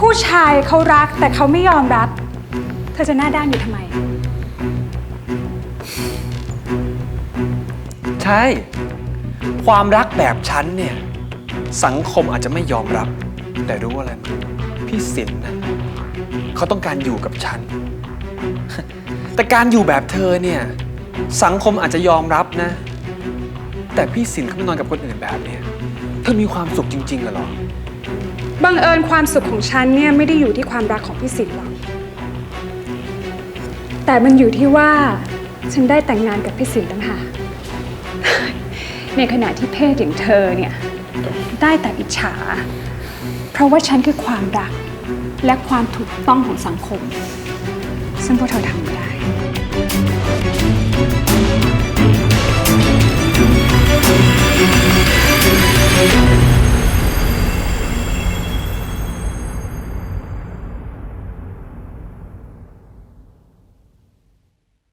ผู้ชายเขารักแต่เขาไม่ยอมรับ เธอจะหน้าด้านอยู่ทำไม ใช่ ความรักแบบฉันเนี่ย สังคมอาจจะไม่ยอมรับ แต่รู้ว่าอะไรไหมพี่สินนะเขาต้องการอยู่กับฉัน แต่การอยู่แบบเธอเนี่ย สังคมอาจจะยอมรับนะ แต่พี่สินเขาไม่นอนกับคนอื่นแบบเนี้ยเธอมีความสุขจริงๆเหรอ บังเอิญความสุขของฉันเนี่ยไม่ได้อยู่ที่ความรักของพี่สินหรอก แต่มันอยู่ที่ว่าฉันได้แต่งงานกับพี่สินต่างหาก ในขณะที่เพศอย่างเธอเนี่ยได้แต่อิจฉา เพราะว่าฉันคือความรักและความถูกต้องของสังคม ซึ่งพวกเธอทำไม่ได้